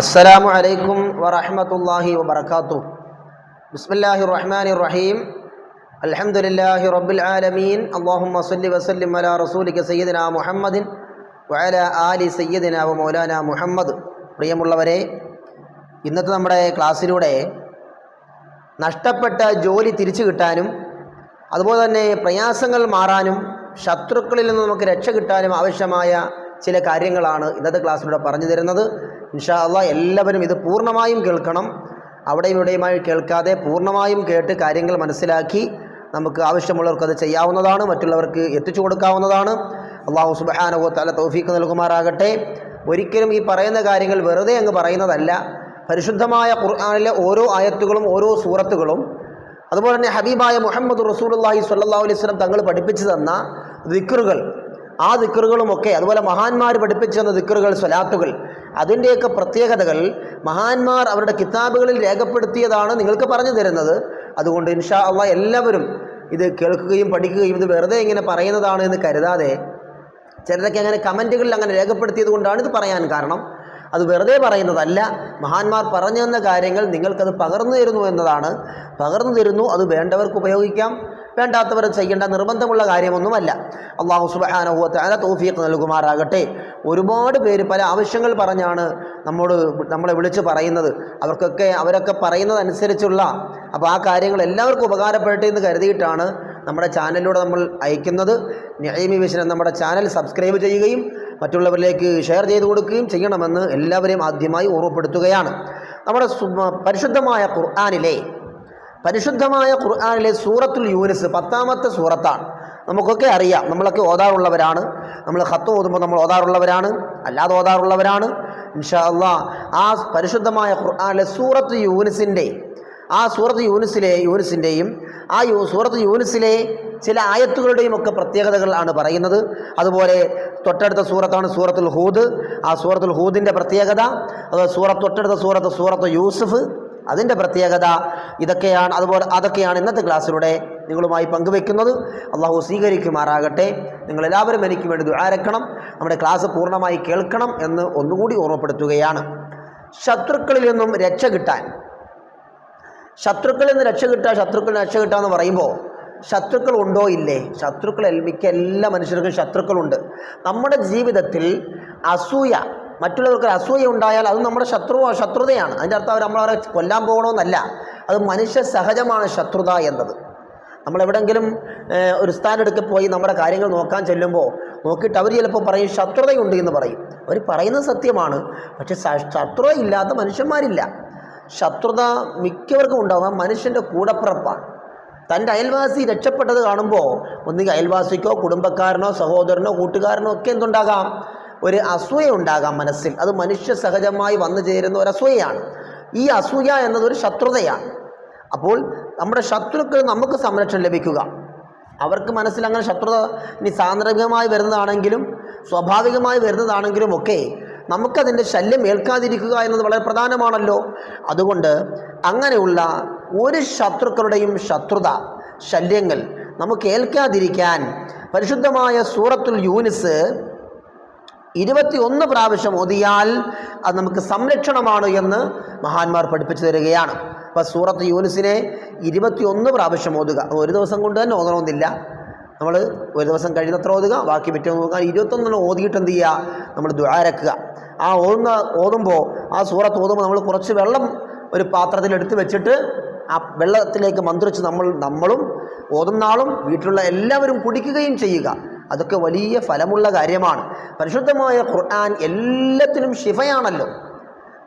അസ്സലാമു അലൈക്കും വറഹമത്തല്ലാഹി വബർക്കാത്തു ബിസ്മില്ലാഹി റഹ്മാൻ റഹീം അലഹമുല്ലാഹി റബ്ബുൽ ആലമീൻ. അള്ളാഹുമ്മ സല്ലി വസല്ലിം അല റസൂലിക്ക് സയ്യിദിന മുഹമ്മദിൻ വഅല ആലി സയ്യിദിന വ മൗലാന മുഹമ്മദ്. പ്രിയമുള്ളവരെ ഇന്നത്തെ നമ്മുടെ ക്ലാസ്സിലൂടെ നഷ്ടപ്പെട്ട ജോലി തിരിച്ചു കിട്ടാനും അതുപോലെ തന്നെ പ്രയാസങ്ങൾ മാറാനും ശത്രുക്കളിൽ നിന്ന് നമുക്ക് രക്ഷ കിട്ടാനും ആവശ്യമായ ചില കാര്യങ്ങളാണ് ഇന്നത്തെ ക്ലാസ്സിലൂടെ പറഞ്ഞു തരുന്നത്. ഇൻഷാ അള്ളാ എല്ലാവരും ഇത് പൂർണമായും കേൾക്കണം. അവിടെയും ഇവിടെയുമായി കേൾക്കാതെ പൂർണമായും കേട്ട് കാര്യങ്ങൾ മനസ്സിലാക്കി നമുക്ക് ആവശ്യമുള്ളവർക്ക് അത് ചെയ്യാവുന്നതാണ് മറ്റുള്ളവർക്ക് എത്തിച്ചു കൊടുക്കാവുന്നതാണ്. അള്ളാഹു സുബാനവോ തല തൗഫീക്ക് നൽകുമാറാകട്ടെ. ഒരിക്കലും ഈ പറയുന്ന കാര്യങ്ങൾ വെറുതെ അങ്ങ് പറയുന്നതല്ല. പരിശുദ്ധമായ ഖുർആാനിലെ ഓരോ ആയത്തുകളും ഓരോ സൂറത്തുകളും അതുപോലെ തന്നെ ഹബീബായ മുഹമ്മദ് റസൂലുള്ളാഹി അള്ളാഹി അലൈഹി വസല്ലം തങ്ങൾ പഠിപ്പിച്ചു തന്ന ദിക്റുകൾ ആ ദിക്കറുകളുമൊക്കെ അതുപോലെ മഹാന്മാർ പഠിപ്പിച്ചു തന്ന ദിക്കറുകൾ സ്വലാത്തുകൾ അതിന്റെയൊക്കെ പ്രത്യേകതകൾ മഹാന്മാർ അവരുടെ കിതാബുകളിൽ രേഖപ്പെടുത്തിയതാണ് നിങ്ങൾക്ക് പറഞ്ഞു തരുന്നത്. അതുകൊണ്ട് ഇൻഷാ അള്ളാഹ് എല്ലാവരും ഇത് കേൾക്കുകയും പഠിക്കുകയും ഇത് വെറുതെ ഇങ്ങനെ പറയുന്നതാണ് എന്ന് കരുതാതെ ചിലരൊക്കെ അങ്ങനെ കമന്റുകളിൽ അങ്ങനെ രേഖപ്പെടുത്തിയത് കൊണ്ടാണ് ഇത് പറയാൻ കാരണം. അത് വെറുതെ പറയുന്നതല്ല. മഹാന്മാർ പറഞ്ഞു തന്ന കാര്യങ്ങൾ നിങ്ങൾക്കത് പകർന്നു തരുന്നു എന്നതാണ്. പകർന്നു തരുന്നു അത് വേണ്ടവർക്ക് ഉപയോഗിക്കാം. വേണ്ടാത്തവർ ചെയ്യേണ്ട നിർബന്ധമുള്ള കാര്യമൊന്നുമല്ല. അള്ളാഹു സുബാനുഭവത്തെ തോഫീക്ക് നൽകുമാറാകട്ടെ. ഒരുപാട് പേര് പല ആവശ്യങ്ങൾ പറഞ്ഞാണ് നമ്മോട് നമ്മളെ വിളിച്ച് പറയുന്നത്. അവർക്കൊക്കെ അവരൊക്കെ പറയുന്നതനുസരിച്ചുള്ള അപ്പോൾ ആ കാര്യങ്ങൾ എല്ലാവർക്കും ഉപകാരപ്പെടട്ടെ എന്ന് കരുതിയിട്ടാണ് നമ്മുടെ ചാനലിലൂടെ നമ്മൾ അയക്കുന്നത്. ന്യായമി വിഷനം നമ്മുടെ ചാനൽ സബ്സ്ക്രൈബ് ചെയ്യുകയും മറ്റുള്ളവരിലേക്ക് ഷെയർ ചെയ്ത് കൊടുക്കുകയും ചെയ്യണമെന്ന് എല്ലാവരെയും ആദ്യമായി ഓർമ്മപ്പെടുത്തുകയാണ്. നമ്മുടെ പരിശുദ്ധമായ ഖുർആാനിലെ പരിശുദ്ധമായ ഖുർആാനിലെ സൂറത്തുൽ യൂനിസ് പത്താമത്തെ സൂറത്താണ്. നമുക്കൊക്കെ അറിയാം. നമ്മളൊക്കെ ഓതാറുള്ളവരാണ്. നമ്മൾ ഹത്ത് ഓതുമ്പോൾ നമ്മൾ ഓതാറുള്ളവരാണ്. അല്ലാതെ ഓതാറുള്ളവരാണ്. ഇൻഷാ അള്ളാ ആ പരിശുദ്ധമായ ഖുർആാനിലെ സൂറത്ത് യൂനിസിന്റെ ആ സൂറത്ത് യൂനിസിലെ യൂനിസിന്റെയും ആ യൂ സൂറത്ത് യൂനിസിലെ ചില ആയത്തുകളുടെയും ഒക്കെ പ്രത്യേകതകൾ ആണ് പറയുന്നത്. അതുപോലെ തൊട്ടടുത്ത സൂറത്താണ് സൂറത്തുൽ ഹൂദ്. ആ സൂറത്തുൽ ഹൂദിന്റെ പ്രത്യേകത അത് സൂറത്ത് തൊട്ടടുത്ത സൂറത്ത് സൂറത്ത് യൂസുഫ് അതിന്റെ പ്രത്യേകത ഇതൊക്കെയാണ്. അതുപോലെ അതൊക്കെയാണ് ഇന്നത്തെ ക്ലാസ്സിലൂടെ നിങ്ങളുമായി പങ്കുവെക്കുന്നത്. അള്ളാഹു സ്വീകരിക്കുമാറാകട്ടെ. നിങ്ങളെല്ലാവരും എനിക്ക് വേണ്ടി ദുരാരക്കണം നമ്മുടെ ക്ലാസ് പൂർണമായി കേൾക്കണം എന്ന് ഒന്നുകൂടി ഓർമ്മപ്പെടുത്തുകയാണ്. ശത്രുക്കളിൽ നിന്നും രക്ഷ കിട്ടാൻ. ശത്രുക്കളിൽ നിന്ന് രക്ഷ കിട്ടുക ശത്രുക്കളിൽ രക്ഷ കിട്ടുക എന്ന് പറയുമ്പോൾ ശത്രുക്കൾ ഉണ്ടോ? ഇല്ലേ. ശത്രുക്കൾ മിക്ക എല്ലാ മനുഷ്യർക്കും ശത്രുക്കളുണ്ട്. നമ്മുടെ ജീവിതത്തിൽ അസൂയ മറ്റുള്ളവർക്ക് അസൂയ ഉണ്ടായാൽ അത് നമ്മുടെ ശത്രു ശത്രുതയാണ് അതിന്റെ അർത്ഥം അവർ നമ്മളവരെ കൊല്ലാൻ പോകണമെന്നല്ല. അത് മനുഷ്യ സഹജമാണ് ശത്രുത എന്നത്. നമ്മളെവിടെങ്കിലും ഒരു സ്ഥാനത്തൊക്കെ പോയി നമ്മുടെ കാര്യങ്ങൾ നോക്കാൻ ചെല്ലുമ്പോൾ നോക്കിയിട്ട് അവർ ചിലപ്പോൾ പറയും ശത്രുതയുണ്ട് എന്ന് പറയും. അവർ പറയുന്നത് സത്യമാണ്. പക്ഷെ ശത്രുത ഇല്ലാത്ത മനുഷ്യന്മാരില്ല. ശത്രുത മിക്കവർക്കും ഉണ്ടാവുക മനുഷ്യന്റെ കൂടപ്പിറപ്പാണ്. തന്റെ അയൽവാസി രക്ഷപ്പെട്ടത് കാണുമ്പോൾ ഒന്നുകിൽ അയൽവാസിക്കോ കുടുംബക്കാരനോ സഹോദരനോ കൂട്ടുകാരനോ ഒക്കെ എന്തുണ്ടാകാം? ഒരു അസൂയ ഉണ്ടാകാം മനസ്സിൽ. അത് മനുഷ്യ സഹജമായി വന്നു ചേരുന്ന ഒരു അസൂയയാണ്. ഈ അസൂയ എന്നതൊരു ശത്രുതയാണ്. അപ്പോൾ നമ്മുടെ ശത്രുക്കൾ നമുക്ക് സംരക്ഷണം ലഭിക്കുക. അവർക്ക് മനസ്സിൽ അങ്ങനെ ശത്രുത ഇനി സാന്ദർഭികമായി വരുന്നതാണെങ്കിലും സ്വാഭാവികമായി വരുന്നതാണെങ്കിലും ഒക്കെ നമുക്കതിന്റെ ശല്യം ഏൽക്കാതിരിക്കുക എന്നത് വളരെ പ്രധാനമാണല്ലോ. അതുകൊണ്ട് അങ്ങനെയുള്ള ഒരു ശത്രുക്കളുടെയും ശത്രുത ശല്യങ്ങൾ നമുക്ക് ഏൽക്കാതിരിക്കാൻ പരിശുദ്ധമായ സൂറത്തുൽ യൂനിസ് ഇരുപത്തിയൊന്ന് പ്രാവശ്യം ഓതിയാൽ അത് നമുക്ക് സംരക്ഷണമാണ് എന്ന് മഹാന്മാർ പഠിപ്പിച്ചു തരികയാണ്. അപ്പോൾ സൂറത്ത് യൂനിസിനെ ഇരുപത്തിയൊന്ന് പ്രാവശ്യം ഓതുക. ഒരു ദിവസം കൊണ്ട് തന്നെ ഓതണമെന്നില്ല. നമ്മൾ ഒരു ദിവസം കഴിയുന്നത്ര ഓതുക ബാക്കി പിറ്റേ നോക്കുക ഇരുപത്തൊന്നിന് ഓതിയിട്ട് എന്ത് ചെയ്യുക? നമ്മൾ ദ്വാരക്കുക ആ ഓതുന്ന ഓതുമ്പോൾ ആ സൂറത്ത് ഓതുമ്പോൾ നമ്മൾ കുറച്ച് വെള്ളം ഒരു പാത്രത്തിൽ എടുത്ത് വെച്ചിട്ട് ആ വെള്ളത്തിലേക്ക് മന്ത്രിച്ച് നമ്മൾ നമ്മളും ഓതുന്ന ആളും വീട്ടിലുള്ള എല്ലാവരും കുടിക്കുകയും ചെയ്യുക. അതൊക്കെ വലിയ ഫലമുള്ള കാര്യമാണ്. പരിശുദ്ധമായ ഖുർആൻ എല്ലാത്തിനും ശിഫയാണല്ലോ.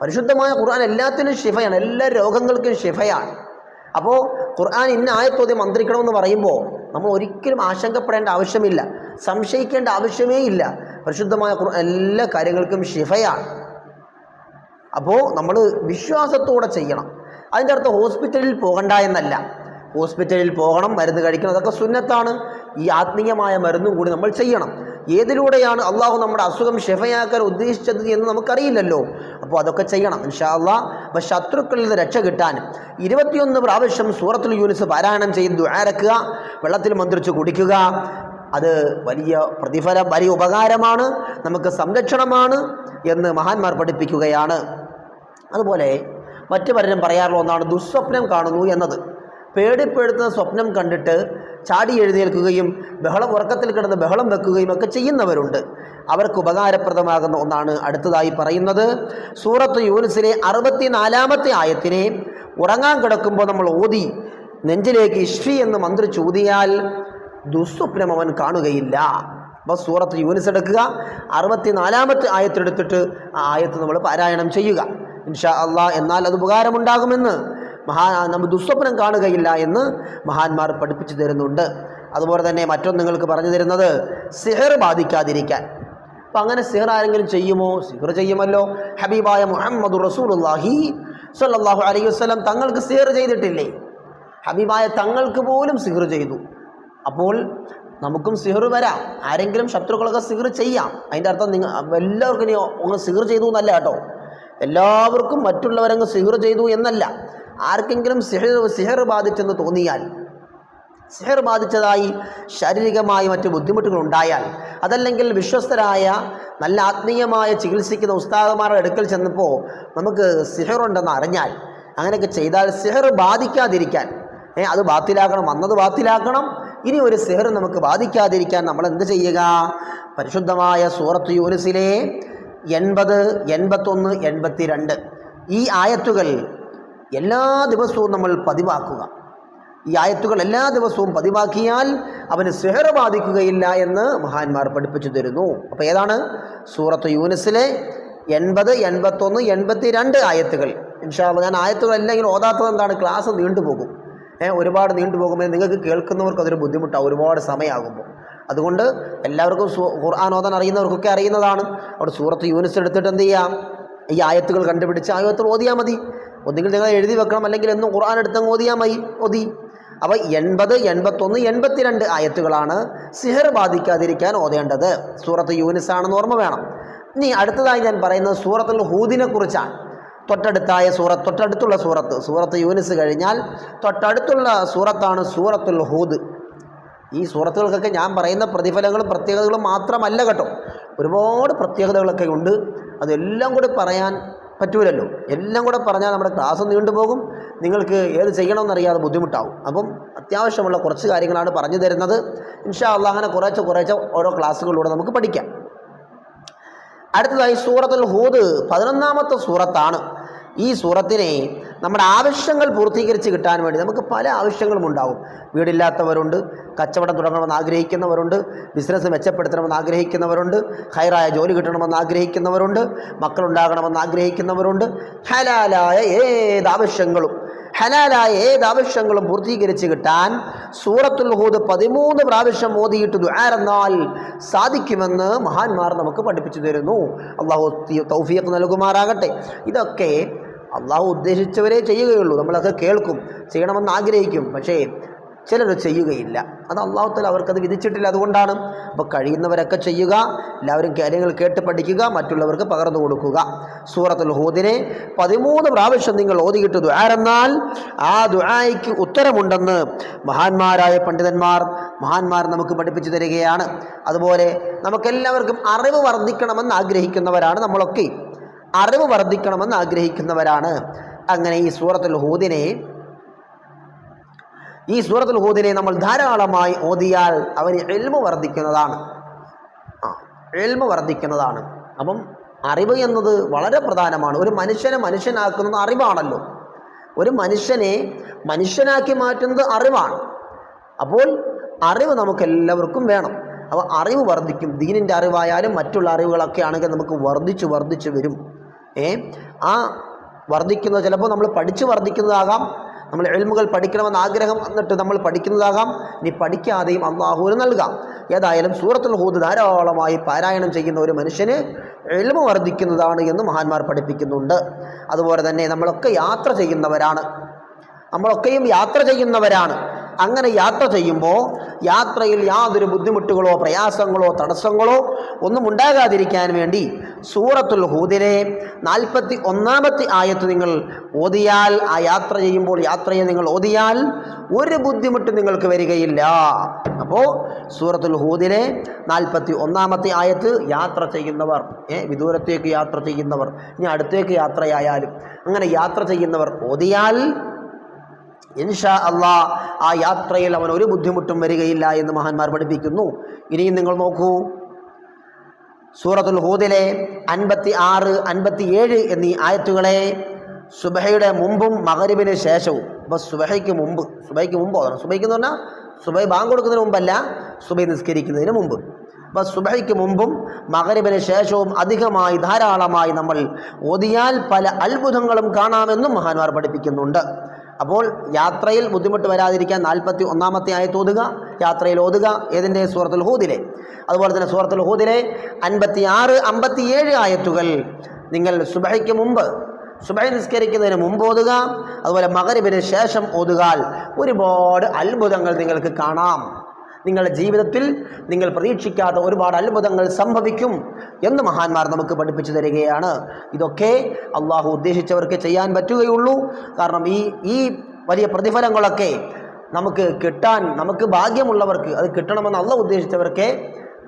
പരിശുദ്ധമായ ഖുർആൻ എല്ലാത്തിനും ശിഫയാണ്. എല്ലാ രോഗങ്ങൾക്കും ശിഫയാണ്. അപ്പോൾ ഖുർആൻ ഇന്ന ആയത്തോതി മന്ത്രിക്കണമെന്ന് പറയുമ്പോൾ നമ്മൾ ഒരിക്കലും ആശങ്കപ്പെടേണ്ട ആവശ്യമില്ല. സംശയിക്കേണ്ട ആവശ്യമേ ഇല്ല. പരിശുദ്ധമായ ഖുർആൻ എല്ലാ കാര്യങ്ങൾക്കും ശിഫയാണ്. അപ്പോൾ നമ്മൾ വിശ്വാസത്തോടെ ചെയ്യണം. അതിന്റെ അർത്ഥം ഹോസ്പിറ്റലിൽ പോകണ്ട എന്നല്ല. ഹോസ്പിറ്റലിൽ പോകണം മരുന്ന് കഴിക്കണം അതൊക്കെ സുന്നത്താണ്. ഈ ആത്മീയമായ മരുന്നും കൂടി നമ്മൾ ചെയ്യണം. ഏതിലൂടെയാണ് അള്ളാഹു നമ്മുടെ അസുഖം ഷെഫയാക്കാൻ ഉദ്ദേശിച്ചത് എന്ന് നമുക്കറിയില്ലല്ലോ. അപ്പോൾ അതൊക്കെ ചെയ്യണം ഇൻഷാ അള്ളാഹ് അപ്പോൾ ശത്രുക്കളിൽ നിന്ന് രക്ഷ കിട്ടാൻ. ഇരുപത്തിയൊന്ന് പ്രാവശ്യം സൂറത്തുൽ യൂനിസ് പാരായണം ചെയ്ത് ദ്വാരക്കുക വെള്ളത്തിൽ മന്ത്രിച്ച് കുടിക്കുക. അത് വലിയ പ്രതിഫലം വലിയ ഉപകാരമാണ് നമുക്ക് സംരക്ഷണമാണ് എന്ന് മഹാന്മാർ പഠിപ്പിക്കുകയാണ്. അതുപോലെ മറ്റു പലരും പറയാറുള്ള ഒന്നാണ് ദുസ്വപ്നം കാണുന്നു എന്നത്. പേടിപ്പെടുത്തുന്ന സ്വപ്നം കണ്ടിട്ട് ചാടി എഴുന്നേൽക്കുകയും ബഹളം ഉറക്കത്തിൽ കിടന്ന് ബഹളം വെക്കുകയും ഒക്കെ ചെയ്യുന്നവരുണ്ട്. അവർക്ക് ഉപകാരപ്രദമാകുന്ന ഒന്നാണ് അടുത്തതായി പറയുന്നത്. സൂറത്ത് യൂനിസിലെ അറുപത്തിനാലാമത്തെ ആയത്തിനെ ഉറങ്ങാൻ കിടക്കുമ്പോൾ നമ്മൾ ഓതി നെഞ്ചിലേക്ക് ഇഷ്ടി എന്ന് മന്ത്രി ചൂതിയാൽ ദുസ്വപ്നം അവൻ കാണുകയില്ല. അപ്പോൾ സൂറത്ത് യൂനിസ് എടുക്കുക. അറുപത്തിനാലാമത്തെ ആയത്തെടുത്തിട്ട് ആ ആയത്ത് നമ്മൾ പാരായണം ചെയ്യുക. ഇൻഷാ അള്ളാഹ് എന്നാൽ അത് ഉപകാരമുണ്ടാകുമെന്ന് മഹാ നമ്മൾ ദുസ്വപ്നം കാണുകയില്ല എന്ന് മഹാന്മാർ പഠിപ്പിച്ചു തരുന്നുണ്ട്. അതുപോലെ തന്നെ മറ്റൊന്ന് നിങ്ങൾക്ക് പറഞ്ഞു തരുന്നത് സിഹർ ബാധിക്കാതിരിക്കാൻ. അപ്പം അങ്ങനെ സിഹർ ആരെങ്കിലും ചെയ്യുമോ? സിഹർ ചെയ്യുമല്ലോ. ഹബീബായ മുഹമ്മദ് റസൂലുള്ളാഹി സ്വല്ലല്ലാഹു അലൈഹി വസല്ലം തങ്ങൾക്ക് സിഹർ ചെയ്തിട്ടില്ലേ? ഹബീബായ തങ്ങൾക്ക് പോലും സിഹർ ചെയ്തു. അപ്പോൾ നമുക്കും സിഹർ വരാം. ആരെങ്കിലും ശത്രുക്കളൊക്കെ സിഹർ ചെയ്യാം. അതിന്റെ അർത്ഥം നിങ്ങൾ എല്ലാവർക്കും ഒന്ന് സിഹർ ചെയ്തു എന്നല്ല കേട്ടോ. എല്ലാവർക്കും മറ്റുള്ളവരങ്ങ് സിഹർ ചെയ്തു എന്നല്ല. ആർക്കെങ്കിലും സിഹർ സിഹർ ബാധിച്ചെന്ന് തോന്നിയാൽ സിഹർ ബാധിച്ചതായി ശാരീരികമായി മറ്റ് ബുദ്ധിമുട്ടുകൾ ഉണ്ടായാൽ അതല്ലെങ്കിൽ വിശ്വസ്തരായ നല്ല ആത്മീയമായ ചികിത്സിക്കുന്ന ഉസ്താദന്മാരുടെ അടുക്കൽ ചെന്നപ്പോൾ നമുക്ക് സിഹറുണ്ടെന്ന് അറിഞ്ഞാൽ അങ്ങനെയൊക്കെ ചെയ്താൽ സിഹർ ബാധിക്കാതിരിക്കാൻ അത് ബാത്തിലാക്കണം വന്നത് ബാത്തിലാക്കണം ഇനി ഒരു സിഹർ നമുക്ക് ബാധിക്കാതിരിക്കാൻ നമ്മൾ എന്ത് ചെയ്യുക? പരിശുദ്ധമായ സൂറത്ത് യൂനിസിലെ എൺപത് എൺപത്തൊന്ന് എൺപത്തി രണ്ട് ഈ ആയത്തുകൾ എല്ലാ ദിവസവും നമ്മൾ പതിവാക്കുക. ഈ ആയത്തുകൾ എല്ലാ ദിവസവും പതിവാക്കിയാൽ അവന് സിഹർ ബാധിക്കുകയില്ല എന്ന് മഹാന്മാർ പഠിപ്പിച്ചു തരുന്നു. അപ്പോൾ ഏതാണ്? സൂറത്ത് യൂനിസിലെ എൺപത് എൺപത്തൊന്ന് എൺപത്തി രണ്ട് ആയത്തുകൾ. ഇൻഷാല്ല ഞാൻ ആയത്തുകളെല്ലാം ഇങ്ങനെ ഓതാത്തത് എന്താണ്? ക്ലാസ് നീണ്ടുപോകും ഏഹ് ഒരുപാട് നീണ്ടുപോകുമ്പോൾ നിങ്ങൾക്ക് കേൾക്കുന്നവർക്ക് അതൊരു ബുദ്ധിമുട്ടാണ് ഒരുപാട് സമയമാകുമ്പോൾ. അതുകൊണ്ട് എല്ലാവർക്കും ഖുർആൻ ഓതാൻ അറിയുന്നവർക്കൊക്കെ അറിയുന്നതാണ്. അവിടെ സൂറത്ത് യൂനിസ് എടുത്തിട്ട് എന്ത് ചെയ്യാം? ഈ ആയത്തുകൾ കണ്ടുപിടിച്ച് ആയത്തുകൾ ഓതിയാൽ മതി. ഒന്നുകിൽ നിങ്ങൾ എഴുതി വെക്കണം അല്ലെങ്കിൽ എന്നും ഖുർആൻ എടുത്തങ്ങ് ഓതിയാൽ മതി ഓതി. അപ്പോൾ എൺപത് എൺപത്തൊന്ന് എൺപത്തിരണ്ട് ആയത്തുകളാണ് സിഹർ ബാധിക്കാതിരിക്കാൻ ഓതേണ്ടത്. സൂറത്ത് യൂനിസ് ആണെന്ന് ഓർമ്മ വേണം. ഇനി അടുത്തതായി ഞാൻ പറയുന്നത് സൂറത്തുൽ ഹൂദിനെ കുറിച്ചാണ്. തൊട്ടടുത്തായ സൂറത്ത് തൊട്ടടുത്തുള്ള സൂറത്ത്. സൂറത്ത് യൂനിസ് കഴിഞ്ഞാൽ തൊട്ടടുത്തുള്ള സൂറത്താണ് സൂറത്തുൽ ഹൂദ്. ഈ സൂറത്തുകൾക്കൊക്കെ ഞാൻ പറയുന്ന പ്രതിഫലങ്ങളും പ്രത്യേകതകളും മാത്രമല്ല കേട്ടോ. ഒരുപാട് പ്രത്യേകതകളൊക്കെ ഉണ്ട്. അതെല്ലാം കൂടി പറയാൻ പറ്റൂലല്ലോ. എല്ലാം കൂടെ പറഞ്ഞാൽ നമ്മുടെ ക്ലാസ് നീണ്ടുപോകും നിങ്ങൾക്ക് ഏത് ചെയ്യണമെന്നറിയാതെ ബുദ്ധിമുട്ടാവും. അപ്പം അത്യാവശ്യമുള്ള കുറച്ച് കാര്യങ്ങളാണ് പറഞ്ഞു തരുന്നത്. ഇൻഷാ അള്ളാഹ് അങ്ങനെ കുറേശ്ശെ കുറേശ്ശെ ഓരോ ക്ലാസ്സുകളിലൂടെ നമുക്ക് പഠിക്കാം. അടുത്തതായി സൂറത്തുൽ ഹൂദ് പതിനൊന്നാമത്തെ സൂറത്താണ്. ഈ സൂറത്തിനെ നമ്മുടെ ആവശ്യങ്ങൾ പൂർത്തീകരിച്ച് കിട്ടാൻ വേണ്ടി നമുക്ക് പല ആവശ്യങ്ങളും ഉണ്ടാവും. വീടില്ലാത്തവരുണ്ട് കച്ചവടം തുടങ്ങണമെന്ന് ആഗ്രഹിക്കുന്നവരുണ്ട് ബിസിനസ് മെച്ചപ്പെടുത്തണമെന്ന് ആഗ്രഹിക്കുന്നവരുണ്ട് ഹൈറായ ജോലി കിട്ടണമെന്ന് ആഗ്രഹിക്കുന്നവരുണ്ട് മക്കളുണ്ടാകണമെന്ന് ആഗ്രഹിക്കുന്നവരുണ്ട്. ഹലാലായ ഏത് ആവശ്യങ്ങളും ഹലാലായ ഏത് ആവശ്യങ്ങളും പൂർത്തീകരിച്ച് കിട്ടാൻ സൂറത്തുൽ ഹൂദ് പതിമൂന്ന് പ്രാവശ്യം മോദിയിട്ട് ദുആരെന്നാൽ സാധിക്കുമെന്ന് മഹാന്മാർ നമുക്ക് പഠിപ്പിച്ചു തരുന്നു. അള്ളാഹു തൗഫീഖ് നൽകുമാറാകട്ടെ. ഇതൊക്കെ അള്ളാഹു ഉദ്ദേശിച്ചവരെ ചെയ്യുകയുള്ളൂ. നമ്മളൊക്കെ കേൾക്കും ചെയ്യണമെന്ന് ആഗ്രഹിക്കും. പക്ഷേ ചിലർ ചെയ്യുകയില്ല. അത് അള്ളാഹുത്തല അവർക്കത് വിധിച്ചിട്ടില്ല. അതുകൊണ്ടാണ് അപ്പോൾ കഴിയുന്നവരൊക്കെ ചെയ്യുക എല്ലാവരും കാര്യങ്ങൾ കേട്ട് പഠിക്കുക മറ്റുള്ളവർക്ക് പകർന്നു കൊടുക്കുക. സൂറത്തുൽ ഹൂദിനെ പതിമൂന്ന് പ്രാവശ്യം നിങ്ങൾ ഓതിയിട്ട് ദുആരെന്നാൽ ആ ദുആയ്ക്ക് ഉത്തരമുണ്ടെന്ന് മഹാന്മാരായ പണ്ഡിതന്മാർ മഹാന്മാർ നമുക്ക് പഠിപ്പിച്ചു തരികയാണ്. അതുപോലെ നമുക്കെല്ലാവർക്കും അറിവ് വർദ്ധിക്കണമെന്ന് ആഗ്രഹിക്കുന്നവരാണ് നമ്മളൊക്കെ. അറിവ് വർദ്ധിക്കണമെന്ന് ആഗ്രഹിക്കുന്നവരാണ്. അങ്ങനെ ഈ സൂറത്തുൽ ഹൂദിനെ ഈ സൂറത്തുൽ ഹൂദിനെ നമ്മൾ ധാരാളമായി ഓതിയാൽ അവന് എൽമ വർദ്ധിക്കുന്നതാണ്. ആ എൽമ വർദ്ധിക്കുന്നതാണ്. അപ്പം അറിവ് എന്നത് വളരെ പ്രധാനമാണ്. ഒരു മനുഷ്യനെ മനുഷ്യനാക്കുന്നത് അറിവാണല്ലോ. ഒരു മനുഷ്യനെ മനുഷ്യനാക്കി മാറ്റുന്നത് അറിവാണ്. അപ്പോൾ അറിവ് നമുക്ക് എല്ലാവർക്കും വേണം. അപ്പോൾ അറിവ് വർദ്ധിക്കും. ദീനിന്റെ അറിവായാലും മറ്റുള്ള അറിവുകളൊക്കെ ആണെങ്കിൽ നമുക്ക് വർദ്ധിച്ച് വർദ്ധിച്ച് വരും. ഏ? ആ വർദ്ധിക്കുന്നത് ചിലപ്പോൾ നമ്മൾ പഠിച്ച് വർദ്ധിക്കുന്നതാകാം. നമ്മൾ എൽമുകൾ പഠിക്കണമെന്ന് ആഗ്രഹം എന്നിട്ട് നമ്മൾ പഠിക്കുന്നതാകാം. ഇനി പഠിക്കാതെയും അള്ളാഹുവിന് നൽകാം. ഏതായാലും സൂറത്തുൽ ഹൂദ് ധാരാളമായി പാരായണം ചെയ്യുന്ന ഒരു മനുഷ്യന് എൽമ വർദ്ധിക്കുന്നതാണ് എന്ന് മഹാന്മാർ പഠിപ്പിക്കുന്നുണ്ട്. അതുപോലെ തന്നെ നമ്മളൊക്കെ യാത്ര ചെയ്യുന്നവരാണ്. നമ്മളൊക്കെയും യാത്ര ചെയ്യുന്നവരാണ്. അങ്ങനെ യാത്ര ചെയ്യുമ്പോൾ യാത്രയിൽ യാതൊരു ബുദ്ധിമുട്ടുകളോ പ്രയാസങ്ങളോ തടസ്സങ്ങളോ ഒന്നും ഉണ്ടാകാതിരിക്കാൻ വേണ്ടി സൂറത്തുൽ ഹൂദിലെ നാൽപ്പത്തി ഒന്നാമത്തെ ആയത്ത് നിങ്ങൾ ഓതിയാൽ ആ യാത്ര ചെയ്യുമ്പോൾ യാത്രയെ നിങ്ങൾ ഓതിയാൽ ഒരു ബുദ്ധിമുട്ട് നിങ്ങൾക്ക് വരികയില്ല. അപ്പോൾ സൂറത്തുൽ ഹൂദിലെ നാൽപ്പത്തി ഒന്നാമത്തെ ആയത്ത് യാത്ര ചെയ്യുന്നവർ ഏ വിദൂരത്തേക്ക് യാത്ര ചെയ്യുന്നവർ ഇനി അടുത്തേക്ക് യാത്രയായാലും അങ്ങനെ യാത്ര ചെയ്യുന്നവർ ഓതിയാൽ ഇൻഷാ അള്ളാ ആ യാത്രയിൽ അവൻ ഒരു ബുദ്ധിമുട്ടും വരികയില്ല എന്ന് മഹാന്മാർ പഠിപ്പിക്കുന്നു. ഇനിയും നിങ്ങൾ നോക്കൂ. സൂറത്തുൽ ഹൂദിലെ അൻപത്തി ആറ് അൻപത്തി ഏഴ് എന്നീ ആയത്തുകളെ സുബഹയുടെ മുമ്പും മകരുവിന് ശേഷവും. അപ്പോൾ സുബഹയ്ക്ക് മുമ്പ് സുബൈക്ക് മുമ്പ്? ഓതണം സുബൈക്ക് എന്ന് പറഞ്ഞാൽ സുബൈ ബാങ്ക് കൊടുക്കുന്നതിന് മുമ്പല്ല സുബൈ നിസ്കരിക്കുന്നതിന് മുമ്പ്. അപ്പോൾ സുബഹയ്ക്ക് മുമ്പും മകരുവിന് ശേഷവും അധികമായി ധാരാളമായി നമ്മൾ ഓതിയാൽ പല അത്ഭുതങ്ങളും കാണാമെന്നും മഹാന്മാർ പഠിപ്പിക്കുന്നുണ്ട്. അപ്പോൾ യാത്രയിൽ ബുദ്ധിമുട്ട് വരാതിരിക്കാൻ നാൽപ്പത്തി ഒന്നാമത്തെ ആയത്ത് ഓതുക യാത്രയിൽ ഓതുക. ഏതിന്റെ? സൂറത്തുൽ ഹൂദിലെ. അതുപോലെ തന്നെ സൂറത്തുൽ ഹൂദിലെ അൻപത്തി ആറ് അമ്പത്തിയേഴ് ആയത്തുകൾ നിങ്ങൾ സുബഹയ്ക്ക് മുമ്പ് സുബഹ നിസ്കരിക്കുന്നതിന് മുമ്പ് ഓതുക. അതുപോലെ മകരിബിന് ശേഷം ഓതുകാൽ ഒരുപാട് അത്ഭുതങ്ങൾ നിങ്ങൾക്ക് കാണാം. നിങ്ങളുടെ ജീവിതത്തിൽ നിങ്ങൾ പ്രതീക്ഷിക്കാത്ത ഒരുപാട് അത്ഭുതങ്ങൾ സംഭവിക്കും എന്ന് മഹാന്മാർ നമുക്ക് പഠിപ്പിച്ചു തരികയാണ്. ഇതൊക്കെ അള്ളാഹു ഉദ്ദേശിച്ചവർക്ക് ചെയ്യാൻ പറ്റുകയുള്ളൂ. കാരണം ഈ ഈ വലിയ പ്രതിഫലങ്ങളൊക്കെ നമുക്ക് കിട്ടാൻ നമുക്ക് ഭാഗ്യമുള്ളവർക്ക് അത് കിട്ടണമെന്ന് അള്ള ഉദ്ദേശിച്ചവർക്ക്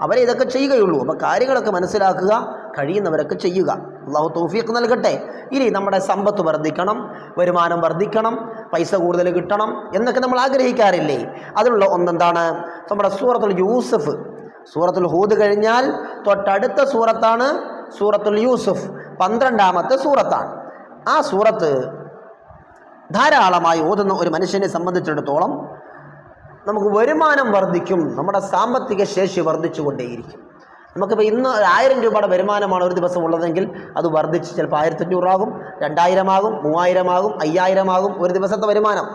അവരെ ഇതൊക്കെ ചെയ്യുകയുള്ളൂ. അപ്പോൾ കാര്യങ്ങളൊക്കെ മനസ്സിലാക്കുക കഴിയുന്നവരൊക്കെ ചെയ്യുക. അള്ളാഹു തൗഫീഖ് നൽകട്ടെ. ഇനി നമ്മുടെ സമ്പത്ത് വർദ്ധിക്കണം വരുമാനം വർദ്ധിക്കണം പൈസ കൂടുതൽ കിട്ടണം എന്നൊക്കെ നമ്മൾ ആഗ്രഹിക്കാറില്ലേ? അതിനുള്ള ഒന്നെന്താണ്? നമ്മുടെ സൂറത്തുൽ യൂസഫ്. സൂറത്തുൽ ഹൂദ് കഴിഞ്ഞാൽ തൊട്ടടുത്ത സൂറത്താണ് സൂറത്തുൽ യൂസുഫ്. പന്ത്രണ്ടാമത്തെ സൂറത്താണ്. ആ സൂറത്ത് ധാരാളമായി ഓതുന്ന ഒരു മനുഷ്യനെ സംബന്ധിച്ചിടത്തോളം നമുക്ക് വരുമാനം വർദ്ധിക്കും നമ്മുടെ സാമ്പത്തിക ശേഷി വർദ്ധിച്ചുകൊണ്ടേയിരിക്കും. നമുക്കിപ്പോൾ ഇന്ന് ആയിരം രൂപയുടെ വരുമാനമാണ് ഒരു ദിവസം ഉള്ളതെങ്കിൽ അത് വർദ്ധിച്ച് ചിലപ്പോൾ ആയിരത്തഞ്ഞൂറാകും രണ്ടായിരമാകും മൂവായിരമാകും അയ്യായിരമാകും ഒരു ദിവസത്തെ വരുമാനം.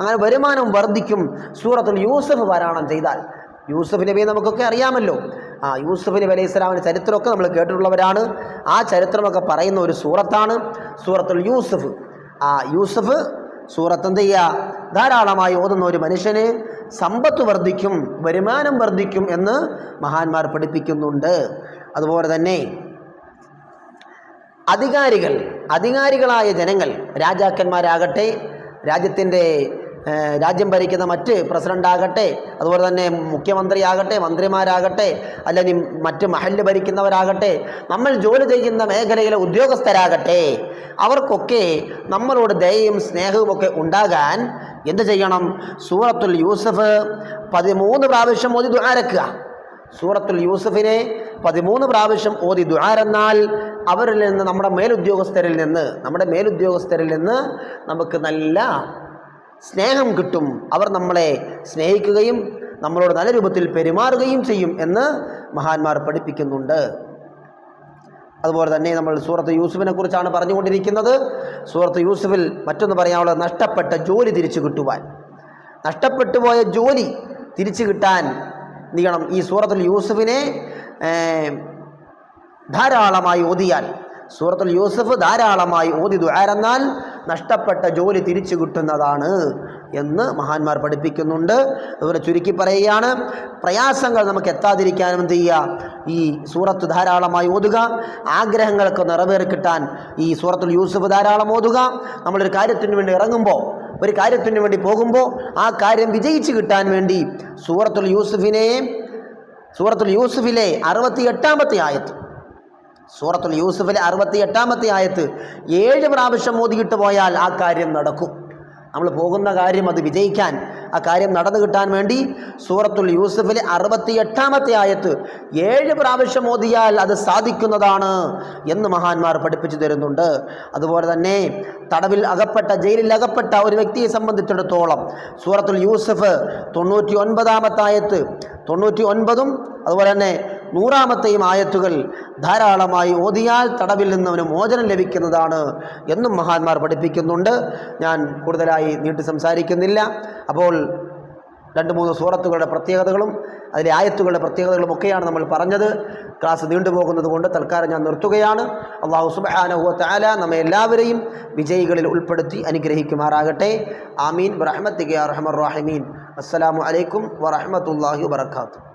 അങ്ങനെ വരുമാനം വർദ്ധിക്കും. സൂറത്തുൽ യൂസഫ് പാരായണം ചെയ്താൽ. യൂസഫ് നബിയെ നമുക്കൊക്കെ അറിയാമല്ലോ. ആ യൂസഫ് നബി അലൈഹി സ്വലാമിന്റെ ചരിത്രമൊക്കെ നമ്മൾ കേട്ടിട്ടുള്ളവരാണ്. ആ ചരിത്രമൊക്കെ പറയുന്ന ഒരു സൂറത്താണ് സൂറത്തുൽ യൂസഫ്. ആ യൂസഫ് സൂറത്ത് എന്ത് ചെയ്യുക? ധാരാളമായി ഓതുന്ന ഒരു മനുഷ്യന് സമ്പത്ത് വർദ്ധിക്കും വരുമാനം വർദ്ധിക്കും എന്ന് മഹാന്മാർ പഠിപ്പിക്കുന്നുണ്ട്. അതുപോലെ തന്നെ അധികാരികൾ അധികാരികളായ ജനങ്ങൾ രാജാക്കന്മാരാകട്ടെ രാജ്യത്തിന്റെ രാജ്യം ഭരിക്കുന്ന മറ്റ് പ്രസിഡന്റാകട്ടെ അതുപോലെ തന്നെ മുഖ്യമന്ത്രിയാകട്ടെ മന്ത്രിമാരാകട്ടെ അല്ലെങ്കിൽ മറ്റ് മഹൽ ഭരിക്കുന്നവരാകട്ടെ നമ്മൾ ജോലി ചെയ്യുന്ന മേഖലയിലെ ഉദ്യോഗസ്ഥരാകട്ടെ അവർക്കൊക്കെ നമ്മളോട് ദയയും സ്നേഹവും ഒക്കെ ഉണ്ടാകാൻ എന്ത് ചെയ്യണം? സൂറത്തുൽ യൂസഫ് പതിമൂന്ന് പ്രാവശ്യം ഓതി ദുആരക്കുക സൂറത്തുൽ യൂസഫിനെ പതിമൂന്ന് പ്രാവശ്യം ഓതി ദുആരെന്നാൽ അവരിൽ നിന്ന് നമ്മുടെ മേലുദ്യോഗസ്ഥരിൽ നിന്ന് നമ്മുടെ മേലുദ്യോഗസ്ഥരിൽ നിന്ന് നമുക്ക് നല്ല സ്നേഹം കിട്ടും. അവർ നമ്മളെ സ്നേഹിക്കുകയും നമ്മളോട് നല്ല രൂപത്തിൽ പെരുമാറുകയും ചെയ്യും എന്ന് മഹാന്മാർ പഠിപ്പിക്കുന്നുണ്ട്. അതുപോലെ തന്നെ നമ്മൾ സൂറത്ത് യൂസുഫിനെ കുറിച്ചാണ് പറഞ്ഞുകൊണ്ടിരിക്കുന്നത്. സൂറത്ത് യൂസുഫിൽ മറ്റൊന്ന് പറയാനുള്ളത് നഷ്ടപ്പെട്ട ജോലി തിരിച്ചു കിട്ടുവാൻ. നഷ്ടപ്പെട്ടു പോയ ജോലി തിരിച്ചു കിട്ടാൻ എന്ത് ഈ സൂറത്തിൽ യൂസുഫിനെ ധാരാളമായി ഓതിയാൽ സൂറത്തുൽ യൂസഫ് ധാരാളമായി ഓതി ദുആരെന്നാൽ നഷ്ടപ്പെട്ട ജോലി തിരിച്ചു കിട്ടുന്നതാണ് എന്ന് മഹാന്മാർ പഠിപ്പിക്കുന്നുണ്ട്. അതുപോലെ ചുരുക്കി പറയുകയാണ് പ്രയാസങ്ങൾ നമുക്ക് എത്താതിരിക്കാനും എന്ത് ചെയ്യുക? ഈ സൂറത്ത് ധാരാളമായി ഓതുക. ആഗ്രഹങ്ങൾക്ക് നിറവേറി കിട്ടാൻ ഈ സൂറത്തുൽ യൂസഫ് ധാരാളം ഓതുക. നമ്മളൊരു കാര്യത്തിന് വേണ്ടി ഇറങ്ങുമ്പോൾ ഒരു കാര്യത്തിന് വേണ്ടി പോകുമ്പോൾ ആ കാര്യം വിജയിച്ച് കിട്ടാൻ വേണ്ടി സൂറത്തുൽ യൂസുഫിനെ സൂറത്തുൽ യൂസുഫിലെ അറുപത്തി എട്ടാമത്തെ ആയത്ത് സൂറത്തുൽ യൂസുഫിലെ അറുപത്തി എട്ടാമത്തെ ആയത്ത് ഏഴ് പ്രാവശ്യം മോദിയിട്ട് പോയാൽ ആ കാര്യം നടക്കും. നമ്മൾ പോകുന്ന കാര്യം അത് വിജയിക്കാൻ ആ കാര്യം നടന്നു കിട്ടാൻ വേണ്ടി സൂറത്തുൽ യൂസഫിലെ അറുപത്തി എട്ടാമത്തെ ആയത്ത് ഏഴ് പ്രാവശ്യം ഓതിയാൽ അത് സാധിക്കുന്നതാണ് എന്ന് മഹാന്മാർ പഠിപ്പിച്ചു തരുന്നുണ്ട്. അതുപോലെ തന്നെ തടവിൽ അകപ്പെട്ട ജയിലിൽ അകപ്പെട്ട ഒരു വ്യക്തിയെ സംബന്ധിച്ചിടത്തോളം സൂറത്തുൽ യൂസഫ് തൊണ്ണൂറ്റി ഒൻപതാമത്തെ ആയത്ത് തൊണ്ണൂറ്റി ഒൻപതും അതുപോലെ തന്നെ നൂറാമത്തെയും ആയത്തുകൾ ധാരാളമായി ഓതിയാൽ തടവിൽ നിന്ന് അവന് മോചനം ലഭിക്കുന്നതാണ് എന്നും മഹാന്മാർ പഠിപ്പിക്കുന്നുണ്ട്. ഞാൻ കൂടുതലായി നീട്ടി സംസാരിക്കുന്നില്ല. അപ്പോൾ രണ്ട് മൂന്ന് സൂറത്തുകളുടെ പ്രത്യേകതകളും അതിലെ ആയത്തുകളുടെ പ്രത്യേകതകളും ഒക്കെയാണ് നമ്മൾ പറഞ്ഞത്. ക്ലാസ് നീണ്ടുപോകുന്നത് കൊണ്ട് തൽക്കാലം ഞാൻ നിർത്തുകയാണ്. അള്ളാഹു സുബാനഹുവ താല നമ്മെ എല്ലാവരെയും വിജയികളിൽ ഉൾപ്പെടുത്തി അനുഗ്രഹിക്കുമാറാകട്ടെ. ആമീൻ. റഹ്മത്തിക റഹ്മർ റാഹിമീൻ. അസ്സലാമു അലൈക്കും വറഹമത്തല്ലാഹി വാത്തു